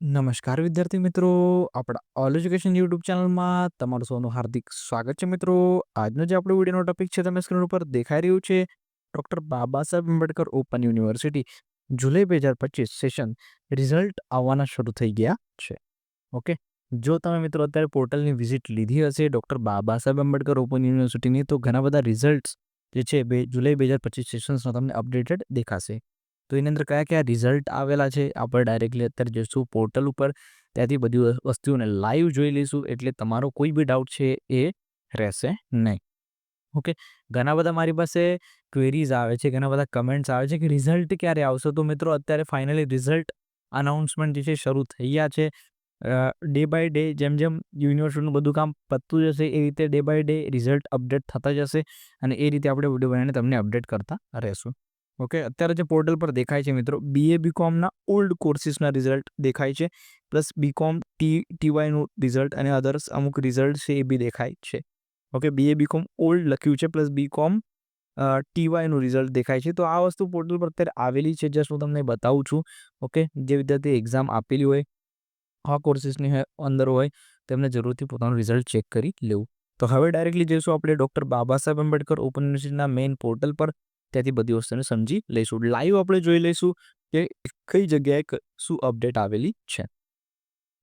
નમસ્કાર વિદ્યાર્થી મિત્રો, આપણા ઓલ એજ્યુકેશન યુટ્યુબ ચેનલમાં તમારું સૌનું હાર્દિક સ્વાગત છે મિત્રો. આજનો જે આપણો વિડીયોનો ટોપિક છે, તમે સ્ક્રીન ઉપર દેખાઈ રહ્યું છે doctor Baba Saheb Ambedkar open university જુલાઈ બે હજાર પચીસ સેશન રિઝલ્ટ આવવાના શરૂ થઈ ગયા છે. ઓકે જો તમે મિત્રો અત્યારે પોર્ટલની વિઝિટ લીધી હશે ડૉક્ટર બાબા સાહેબ આંબેડકર ઓપન યુનિવર્સિટીની તો ઘણા બધા રિઝલ્ટ્સ જે છે, બે જુલાઈ બે હજાર પચીસ સેશન્સનો તમને અપડેટેડ દેખાશે. તો એની અંદર કયા કયા રિઝલ્ટ આવેલા છે, આપણે ડાયરેક્ટલી અત્યારે જઈશું પોર્ટલ ઉપર. ત્યાંથી બધી વસ્તુઓને લાઈવ જોઈ લઈશું, એટલે તમારો કોઈ બી ડાઉટ છે એ રહેશે નહીં. ઓકે? ઘણા બધા મારી પાસે ક્વેરીઝ આવે છે, ઘણા બધા કમેન્ટ્સ આવે છે કે રિઝલ્ટ ક્યારે આવશે? તો મિત્રો, અત્યારે ફાઇનલી રિઝલ્ટ અનાઉન્સમેન્ટ જે છે શરૂ થઈ ગયા છે ડે બાય ડે જેમ જેમ યુનિવર્સિટીનું બધું કામ પતતું જશે, એ રીતે day by day result update થતા જશે અને એ રીતે આપણે વીડિયો બનાવીને તમને અપડેટ કરતા રહેશું. ઓકે? અત્યારે જે પોર્ટલ પર દેખાય છે મિત્રો બીએ બીકોમના ઓલ્ડ કોર્સિસના રિઝલ્ટ દેખાય છે, પ્લસ બીકોમ ટી ટીવાયનું રિઝલ્ટ અને અધર્સ અમુક રિઝલ્ટ છે એ બી દેખાય છે. ઓકે? બીએ બીકોમ ઓલ્ડ લખ્યું છે, પ્લસ બીકોમ ટીવાયનું રિઝલ્ટ દેખાય છે. તો આ વસ્તુ પોર્ટલ પર અત્યારે આવેલી છે, જસ્ટ હું તમને બતાવું છું. ઓકે? જે વિદ્યાર્થી એક્ઝામ આપેલી હોય, આ કોર્સિસની અંદર હોય તેમને જરૂરથી પોતાનું રિઝલ્ટ ચેક કરી લેવું. તો હવે ડાયરેક્ટલી જઈશું આપણે ડૉક્ટર બાબા સાહેબ આંબેડકર ઓપન યુનિવર્સિટીના મેઇન પોર્ટલ પર. ત્યાંથી બધી વસ્તુને સમજી લઈશું. લાઈવ આપણે જોઈ લઈશું કે કઈ જગ્યાએ શું અપડેટ આવેલી છે.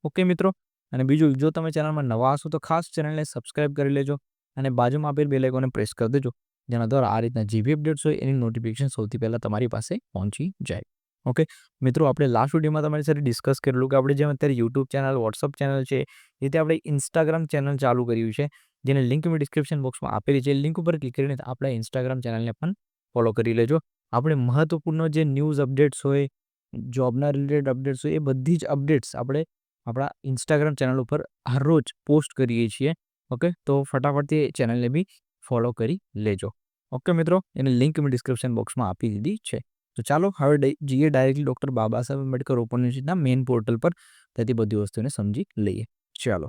ઓકે મિત્રો? અને બીજું, જો તમે ચેનલમાં નવા હશો તો ખાસ ચેનલને સબસ્ક્રાઇબ કરી લેજો અને બાજુમાં આપેલ બે લેકોને પ્રેસ કરી દેજો. જેના દ્વારા આ રીતના જે બી અપડેટ્સ હોય એની નોટિફિકેશન સૌથી પહેલાં તમારી પાસે પહોંચી જાય. ઓકે મિત્રો, આપણે લાસ્ટ વિડીયોમાં તમારી સાથે ડિસ્કસ કરેલું કે આપણે જેમ અત્યારે યુટ્યુબ ચેનલ વોટ્સઅપ ચેનલ છે, એ રીતે આપણે ઇન્સ્ટાગ્રામ ચેનલ ચાલુ કર્યું છે. જેને લિંક મેં ડિસ્ક્રિપ્શન બોક્સમાં આપેલી છે. લિંક ઉપર ક્લિક કરીને આપણે ઇન્સ્ટાગ્રામ ચેનલને પણ ફોલો કરી લેજો. આપણે મહત્વપૂર્ણ જે ન્યૂઝ અપડેટ્સ હોય, જોબના રિલેટેડ અપડેટ્સ હોય, એ બધી જ અપડેટ્સ આપણે આપણા ઇન્સ્ટાગ્રામ ચેનલ ઉપર હરરોજ પોસ્ટ કરીએ છીએ. ઓકે? તો ફટાફટથી એ ચેનલને બી ફોલો કરી લેજો. ઓકે મિત્રો? એની લિંક મેં ડિસ્ક્રિપ્શન બોક્સમાં આપી દીધી છે. તો ચાલો હવે જઈએ directly doctor Baba Saheb Ambedkar open યુનિવર્સિટીના મેઇન પોર્ટલ પર. તેથી બધી વસ્તુને સમજી લઈએ. ચાલો.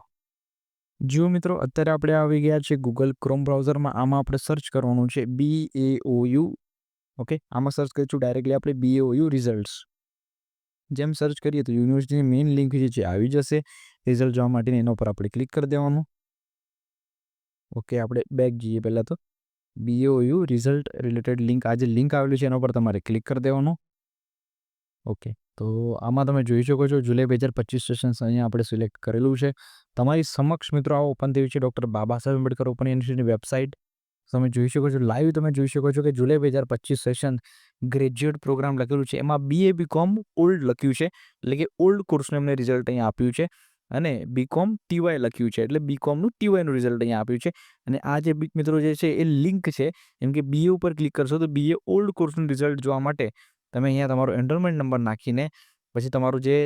જુઓ મિત્રો, અત્યારે આપણે આવી ગયા છે ગૂગલ ક્રોમ બ્રાઉઝરમાં આમાં આપણે સર્ચ કરવાનું છે B A O U okay આમાં સર્ચ કરીશું ડાયરેક્ટલી આપણે બી ઓ યુ રિઝલ્ટ્સ જેમ સર્ચ કરીએ તો યુનિવર્સિટીની મેઇન લિંક જે છે આવી જશે. રિઝલ્ટ જોવા માટેની એના ઉપર આપણે ક્લિક કરી દેવાનું. ઓકે આપણે બેક જઈએ પહેલાં તો. બીઓયુ રિઝલ્ટ રિલેટેડ લિંક આ જે લિંક આવેલી છે એના પર તમારે ક્લિક કરી દેવાનું. ઓકે તો આમાં તમે જોઈ શકો છો જુલાઈ બે હજાર પચીસ સેશન્સ અહીંયા આપણે સિલેક્ટ કરેલું છે. તમારી સમક્ષ મિત્રો આ ઓપન થયું છે ડૉક્ટર બાબા સાહેબ આંબેડકર ઓપન યુનિવર્સિટીની વેબસાઇટ તમે જોઈ શકો છો લાઈવ તમે જોઈ શકો છો કે જુલાઈ બે હજાર પચીસ સેશન ગ્રેજ્યુએટ પ્રોગ્રામ લખેલું છે. એમાં બીએ બીકોમ ઓલ્ડ લખ્યું છે. એટલે કે ઓલ્ડ કોર્સનું એમને રિઝલ્ટ અહીંયા આપ્યું છે. અને બીકોમ ટીવાય લખ્યું છે. એટલે બીકોમનું ટીવાયનું રિઝલ્ટ અહીંયા આપ્યું છે. અને આ જે મિત્રો જે છે એ લિંક છે. એમ કે બીએ ઉપર ક્લિક કરશો તો બીએ ઓલ્ડ કોર્સનું રિઝલ્ટ જોવા માટે તમે અહીંયા તમારો એન્રોલમેન્ટ નંબર નાખીને, પછી તમારું જે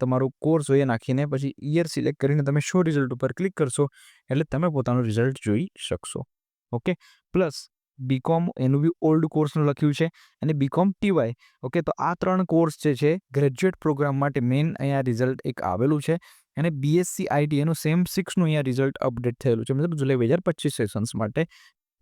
તમારું કોર્સ હોય એ નાખીને, પછી ઇયર સિલેક્ટ કરીને તમે શો રિઝલ્ટ ઉપર ક્લિક કરશો, એટલે તમે પોતાનું રિઝલ્ટ જોઈ શકશો. ઓકે પ્લસ બીકોમ એનું બી ઓલ્ડ કોર્સનું લખ્યું છે, અને બીકોમ ટીવાય ઓકે તો આ ત્રણ કોર્સ જે છે ગ્રેજ્યુએટ પ્રોગ્રામ માટે મેઇન અહીંયા રિઝલ્ટ એક આવેલું છે, અને બીએસસી આઈટી એનું સેમ સિક્સનું અહીંયા રિઝલ્ટ અપડેટ થયેલું છે, મતલબ જુલાઈ બે હજાર પચીસ સેશન્સ માટે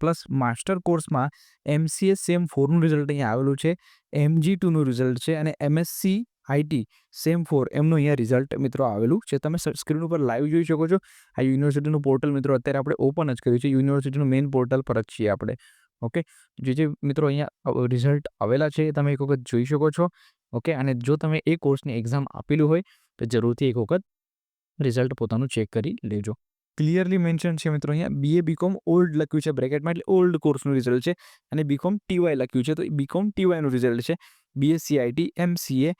પ્લસ માસ્ટર કોર્સમાં એમસીએ સેમ ફોરનું રિઝલ્ટ અહીંયા આવેલું છે. એમજી ટુનું રિઝલ્ટ છે અને એમએસસી આઈટી સેમ ફોર એમનું અહીંયા રિઝલ્ટ મિત્રો આવેલું છે. તમે સ્ક્રીન ઉપર લાઈવ જોઈ શકો છો. આ યુનિવર્સિટીનું પોર્ટલ મિત્રો અત્યારે આપણે ઓપન જ કર્યું છે. યુનિવર્સિટીનું મેઇન પોર્ટલ પર જ છીએ આપણે. ઓકે જે જે મિત્રો અહીંયા રિઝલ્ટ આવેલા છે તમે એક વખત જોઈ શકો છો. ઓકે અને જો તમે એ કોર્સની એક્ઝામ આપેલું હોય તો જરૂરથી એક વખત રિઝલ્ટ પોતાનું ચેક કરી લેજો. ક્લિયરલી મેન્શન છે મિત્રો અહીંયા. બીએ બીકોમ ઓલ્ડ લખ્યું છે બ્રેકેટમાં, એટલે ઓલ્ડ કોર્સનું રિઝલ્ટ છે અને બીકોમ ટીવાય લખ્યું છે. તો બીકોમ ટીવાયનું રિઝલ્ટ છે. BSc IT MCA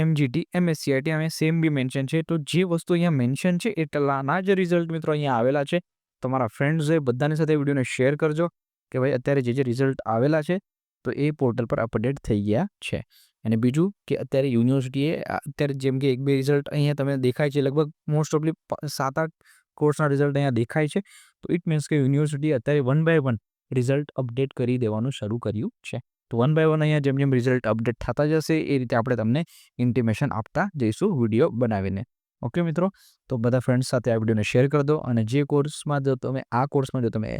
MGT MSc IT અમે સેમ બી મેન્શન છે. તો જે વસ્તુ અહીંયા મેન્શન છે એટલાના જ રિઝલ્ટ મિત્રો અહીંયા આવેલા છે. તમારા ફ્રેન્ડ્સ હોય બધાની સાથે વિડીયોને શેર કરજો કે ભાઈ અત્યારે જે જે રિઝલ્ટ આવેલા છે, તો એ પોર્ટલ પર અપડેટ થઈ ગયા છે. અને બીજું કે અત્યારે યુનિવર્સિટીએ અત્યારે જેમ કે એક બે રિઝલ્ટ અહીંયા તમે દેખાય છે, લગભગ મોસ્ટ ઓફલી સાત આઠ કોર્સના રિઝલ્ટ અહીંયા દેખાય છે. તો ઇટ મીન્સ કે યુનિવર્સિટી અત્યારે one by one result update કરી દેવાનું શરૂ કર્યું છે. તો વન બાય વન અહીંયા જેમ જેમ રિઝલ્ટ અપડેટ થતા જશે, એ રીતે આપણે તમને ઇન્ટિમેશન આપતા જઈશું વીડિયો બનાવીને. ઓકે મિત્રો? તો બધા ફ્રેન્ડ્સ સાથે આ વિડીયોને શેર કરી દો અને જે કોર્સમાં જો તમે, આ કોર્સમાં જો તમે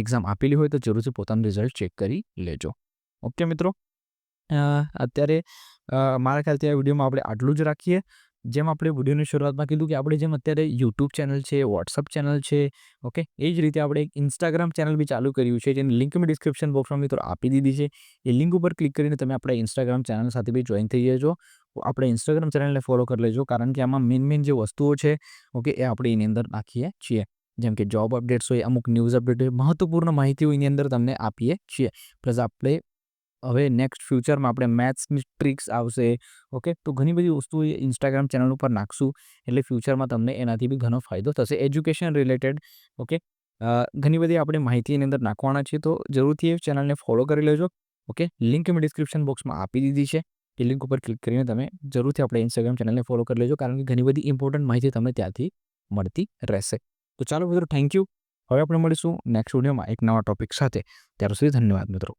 એક્ઝામ આપેલી હોય તો જરૂરથી પોતાનું રિઝલ્ટ ચેક કરી લેજો. ઓકે મિત્રો? અત્યારે મારા ખ્યાલથી આ વિડીયોમાં આપણે આટલું જ રાખીએ. જેમ આપણે વિડીયોની શરૂઆતમાં કીધું કે આપણે જેમ અત્યારે યુટ્યુબ ચેનલ છે વોટ્સઅપ ચેનલ છે, ઓકે? એ જ રીતે આપણે એક ઇન્સ્ટાગ્રામ ચેનલ બી ચાલુ કર્યું છે, જેની લિંક મેં ડિસ્ક્રિપ્શન બોક્સમાં મિત્રો આપી દીધી છે. એ લિંક ઉપર ક્લિક કરીને તમે આપણા ઇન્સ્ટાગ્રામ ચેનલ સાથે બી જોઈન થઈ જજો. આપણે ઇન્સ્ટાગ્રામ ચેનલને ફોલો કરી લેજો, કારણ કે આમાં મેઇન મેઇન જે વસ્તુઓ છે, ઓકે, એ આપણે એની અંદર નાખીએ છીએ. જેમ કે જોબ અપડેટ્સ હોય, અમુક ન્યૂઝ અપડેટ હોય, મહત્વપૂર્ણ માહિતીઓ એની અંદર તમને આપીએ છીએ. પ્લસ આપણે હવે નેક્સ્ટ ફ્યુચરમાં આપણે મેથ્સની ટ્રિક્સ આવશે ઓકે તો ઘણી બધી વસ્તુ ઇન્સ્ટાગ્રામ ચેનલ ઉપર નાખશું, એટલે ફ્યુચરમાં તમને એનાથી બી ઘણો ફાયદો થશે. એજ્યુકેશન રિલેટેડ ઓકે ઘણી બધી આપણે માહિતી એની અંદર નાખવાના છીએ, તો જરૂરથી એ ચેનલને ફોલો કરી લેજો ઓકે લિંક મેં ડિસ્ક્રિપ્શન બોક્સમાં આપી દીધી છે. એ લિંક ઉપર ક્લિક કરીને તમે જરૂરથી આપણે ઇન્સ્ટાગ્રામ ચેનલને ફોલો કરી લેજો, કારણ કે ઘણી બધી ઇમ્પોર્ટન્ટ માહિતી તમને ત્યાંથી મળતી રહેશે. તો ચાલો મિત્રો થેન્ક યુ હવે આપણે મળીશું નેક્સ્ટ વિડીયોમાં એક નવા ટોપિક સાથે. ત્યાર સુધી ધન્યવાદ મિત્રો.